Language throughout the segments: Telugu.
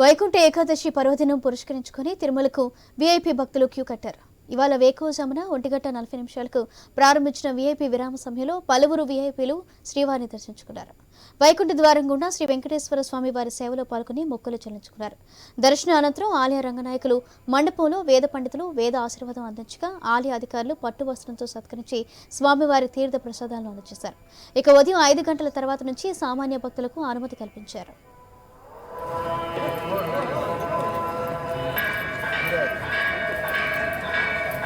వైకుంఠ ఏకాదశి పర్వదినం పురస్కరించుకుని తిరుమలకు వీఐపీ భక్తులు క్యూ కట్టారు. ఇవాళ వేకోజామున ఒంటిగంట నలభై నిమిషాలకు ప్రారంభించిన వీఐపీ విరామ సమయంలో పలువురు వీఐపీలు శ్రీవారిని దర్శించుకున్నారు. వైకుంఠ ద్వారం గుండా శ్రీ వెంకటేశ్వర స్వామి వారి సేవలో పాల్గొని మొక్కులు చెల్లించుకున్నారు. దర్శన అనంతరం ఆలయ రంగనాయకులు మండపంలో వేద పండితులు వేద ఆశీర్వాదం అందించగా ఆలయ అధికారులు పట్టు వస్త్రంతో సత్కరించి స్వామివారి తీర్థ ప్రసాదాలను అందజేశారు. ఇక ఉదయం ఐదు గంటల తర్వాత నుంచి సామాన్య భక్తులకు అనుమతి కల్పించారు.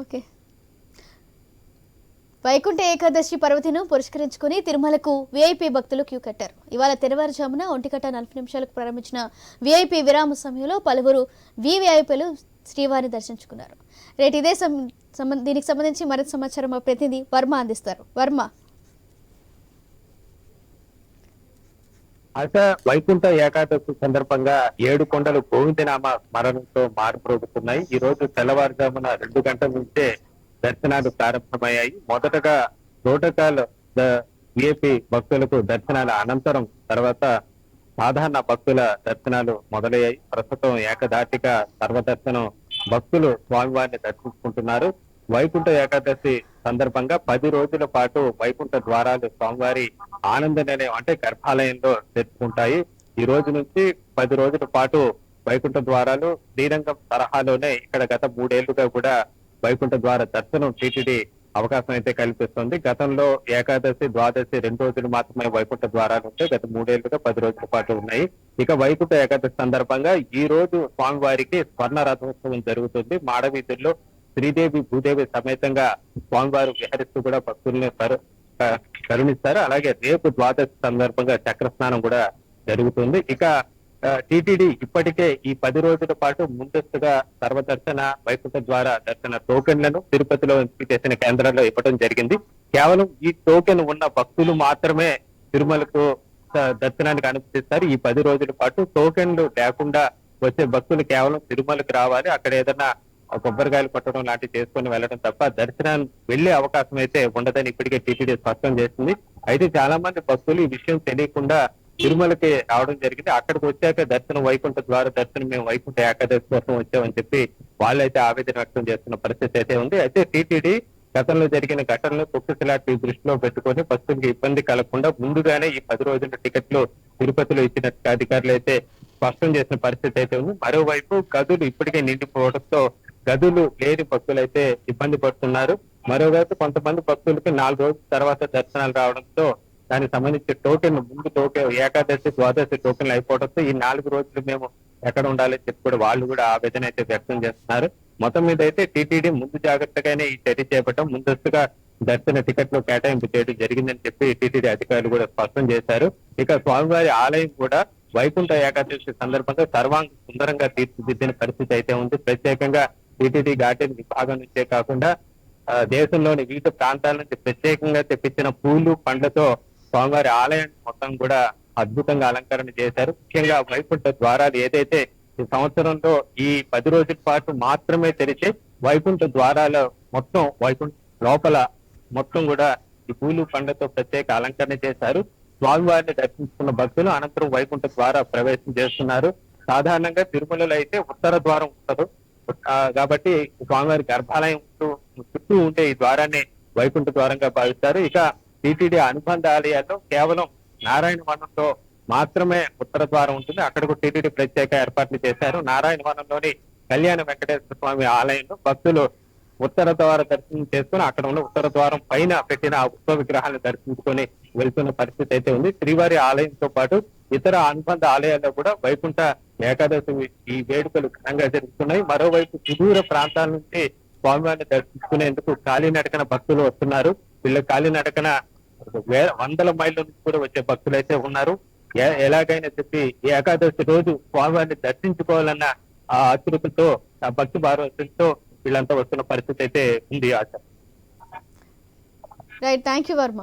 ఓకే. వైకుంఠ ఏకాదశి పర్వతిను పురస్కరించుకుని తిరుమలకు వీఐపీ భక్తులు క్యూ కట్టారు. ఇవాళ తెల్లవారుజామున ఒంటిగంట నలభై నిమిషాలకు ప్రారంభించిన వీఐపీ విరామ సమయంలో పలువురు వీవీఐపీలు శ్రీవారిని దర్శించుకున్నారు. రేటు ఇదే దీనికి సంబంధించి మరింత సమాచారం మా ప్రతినిధి వర్మ అందిస్తారు. వర్మ అస వైకుంఠ ఏకాదశి సందర్భంగా ఏడు కొండలు గోవిందనామ స్మరణతో మారుప్రోగుతున్నాయి ఈ రోజు తెల్లవారుజామున రెండు గంటల నుంచే దర్శనాలు ప్రారంభమయ్యాయి. మొదటగా ప్రోటోకాల్ విఐపి భక్తులకు దర్శనాల అనంతరం తర్వాత సాధారణ భక్తుల దర్శనాలు మొదలయ్యాయి. ప్రస్తుతం ఏకదాటిగా సర్వదర్శనం భక్తులు స్వామివారిని దర్శించుకుంటున్నారు. వైకుంఠ ఏకాదశి సందర్భంగా పది రోజుల పాటు వైకుంఠ ద్వారాలు స్వామివారి ఆనంద నిలయం అంటే గర్భాలయంలో తెచ్చుకుంటాయి ఈ రోజు నుంచి పది రోజుల పాటు వైకుంఠ ద్వారాలు శ్రీరంగం తరహాలోనే ఇక్కడ గత మూడేళ్ళుగా కూడా వైకుంఠ ద్వార దర్శనం టీటీడీ అవకాశం అయితే కల్పిస్తుంది. గతంలో ఏకాదశి ద్వాదశి రెండు రోజులు మాత్రమే వైకుంఠ ద్వారాలు ఉంటే గత మూడేళ్ళుగా పది రోజుల పాటు ఉన్నాయి. ఇక వైకుంఠ ఏకాదశి సందర్భంగా ఈ రోజు స్వామివారికి స్వర్ణ రథోత్సవం జరుగుతుంది. మాడవీధుల్లో శ్రీదేవి భూదేవి సమేతంగా స్వామివారు విహరిస్తూ కూడా భక్తుల్ని కరు- కరుణిస్తారు. అలాగే రేపు ద్వాదశి సందర్భంగా చక్ర స్నానం కూడా జరుగుతుంది. ఇక టిటిడి ఇప్పటికే ఈ పది రోజుల పాటు ముందస్తుగా సర్వదర్శన వైకుంఠ ద్వారా దర్శన టోకెన్లను తిరుపతిలో ఎంపిక చేసిన కేంద్రాల్లో ఇవ్వడం జరిగింది. కేవలం ఈ టోకెన్ ఉన్న భక్తులు మాత్రమే తిరుమలకు దర్శనానికి అనుమతిస్తారు. ఈ పది రోజుల పాటు టోకెన్లు లేకుండా వచ్చే భక్తులు కేవలం తిరుమలకు రావాలి. అక్కడ ఏదైనా కొబ్బరికాయలు కొట్టడం లాంటివి చేసుకుని వెళ్ళడం తప్ప దర్శనం వెళ్ళే అవకాశం అయితే ఉండదని ఇప్పటికే టీటీడీ స్పష్టం చేసింది. అయితే చాలా మంది భక్తులు ఈ విషయం తెలియకుండా తిరుమలకి రావడం జరిగింది. అక్కడికి వచ్చాక దర్శనం వైకుంఠ ద్వారా దర్శనం మేము వైకుంఠ ఏకాదశి కోసం వచ్చామని చెప్పి వాళ్ళైతే ఆవేదన వ్యక్తం చేస్తున్న పరిస్థితి అయితే ఉంది. అయితే టీటీడీ గతంలో జరిగిన ఘటనలు తొక్కిసలాట్ దృష్టిలో పెట్టుకొని భక్తులకు ఇబ్బంది కలగకుండా ముందుగానే ఈ పది రోజుల టికెట్లు తిరుపతిలో ఇచ్చిన అధికారులు అయితే స్పష్టం చేసిన పరిస్థితి అయితే ఉంది. మరోవైపు గదులు ఇప్పటికే నిండిపోవడంతో గదులు లేని భక్తులైతే ఇబ్బంది పడుతున్నారు. మరోవైపు కొంతమంది భక్తులకి నాలుగు రోజుల తర్వాత దర్శనాలు రావడంతో దానికి సంబంధించి టోకెన్ ముందు టోకెన్ ఏకాదశి ద్వాదశి టోకెన్లు అయిపోవడంతో ఈ నాలుగు రోజులు మేము ఎక్కడ ఉండాలని చెప్పి కూడా వాళ్ళు కూడా ఆవేదన అయితే వ్యక్తం చేస్తున్నారు. మొత్తం మీద అయితే టీటీడీ ముందు జాగ్రత్తగానే ఈ చర్య చేపట్టడం ముందస్తుగా దర్శన టికెట్లు కేటాయింపు చేయడం జరిగిందని చెప్పి టీటీడీ అధికారులు కూడా స్పష్టం చేశారు. ఇక స్వామివారి ఆలయం కూడా వైకుంఠ ఏకాదశి సందర్భంగా సర్వాంగ సుందరంగా తీర్చిదిద్దిన పరిస్థితి అయితే ఉంది. ప్రత్యేకంగా టీటీడీ గార్డెన్ విభాగం నుంచే కాకుండా దేశంలోని వివిధ ప్రాంతాల నుంచి ప్రత్యేకంగా తెప్పించిన పూలు పండ్లతో స్వామివారి ఆలయం మొత్తం కూడా అద్భుతంగా అలంకరణ చేశారు. ముఖ్యంగా వైకుంఠ ద్వారాలు ఏదైతే ఈ సంవత్సరంలో ఈ పది రోజుల పాటు మాత్రమే తెరిచి వైకుంఠ ద్వారాల మొత్తం వైకుంఠ లోపల మొత్తం కూడా ఈ పూలు పండ్లతో ప్రత్యేక అలంకరణ చేశారు. స్వామివారిని దర్శించుకున్న భక్తులు అనంతరం వైకుంఠ ద్వార ప్రవేశం చేస్తున్నారు. సాధారణంగా తిరుమలలో అయితే ఉత్తర ద్వారం ఉండదు కాబట్టి స్వామివారి గర్భాలయం చుట్టూ- ఉంటే ఉండే ఈ ద్వారాన్ని వైకుంఠ ద్వారంగా భావిస్తారు ఇక టీటీడీ అనుబంధ ఆలయాల్లో కేవలం నారాయణ వనంలో మాత్రమే ఉత్తర ద్వారం ఉంటుంది. అక్కడకు టీటీడీ ప్రత్యేక ఏర్పాట్లు చేశారు. నారాయణ వనంలోని కళ్యాణ వెంకటేశ్వర స్వామి ఆలయంలో భక్తులు ఉత్తర ద్వార దర్శనం చేసుకుని అక్కడ ఉన్న ఉత్తర ద్వారం పైన పెట్టిన ఆ ఉత్సవ విగ్రహాన్ని దర్శించుకొని వెళ్తున్న పరిస్థితి అయితే ఉంది. శ్రీవారి ఆలయంతో పాటు ఇతర అనుబంధ ఆలయాల్లో కూడా వైకుంఠ ఏకాదశి ఈ వేడుకలు ఘనంగా జరుగుతున్నాయి. మరోవైపు సుదూర ప్రాంతాల నుంచి స్వామివారిని దర్శించుకునేందుకు కాలినడకన భక్తులు వస్తున్నారు. వీళ్ళ కాలినడకన వే- వందల మైళ్ళ నుంచి కూడా వచ్చే భక్తులు అయితే ఉన్నారు. ఎలాగైనా చెప్పి ఏకాదశి రోజు స్వామివారిని దర్శించుకోవాలన్న ఆ ఆతృతతో ఆ భక్తి భారవతులతో వీళ్ళంతా వస్తున్న పరిస్థితి అయితే ఉంది ఆచ రైట్ థ్యాంక్ యూ వర్మ